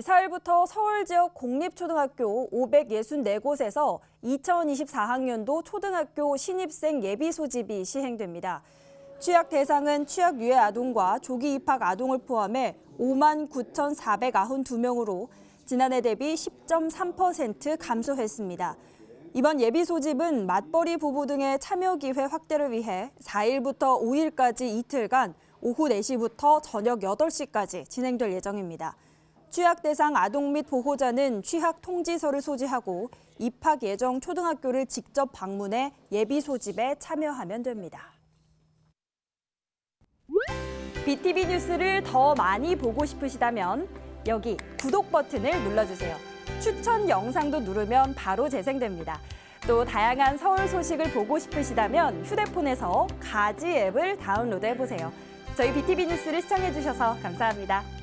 4일부터 서울 지역 공립초등학교 564곳에서 2024학년도 초등학교 신입생 예비 소집이 시행됩니다. 취약 대상은 취약 유해 아동과 조기 입학 아동을 포함해 5만 9,492명으로 지난해 대비 10.3% 감소했습니다. 이번 예비 소집은 맞벌이 부부 등의 참여 기회 확대를 위해 4일부터 5일까지 이틀간 오후 4시부터 저녁 8시까지 진행될 예정입니다. 취약 대상 아동 및 보호자는 취학 통지서를 소지하고 입학 예정 초등학교를 직접 방문해 예비 소집에 참여하면 됩니다. BTV 뉴스를 더 많이 보고 싶으시다면 여기 구독 버튼을 눌러주세요. 추천 영상도 누르면 바로 재생됩니다. 또 다양한 서울 소식을 보고 싶으시다면 휴대폰에서 가지 앱을 다운로드 해보세요. 저희 BTV 뉴스를 시청해주셔서 감사합니다.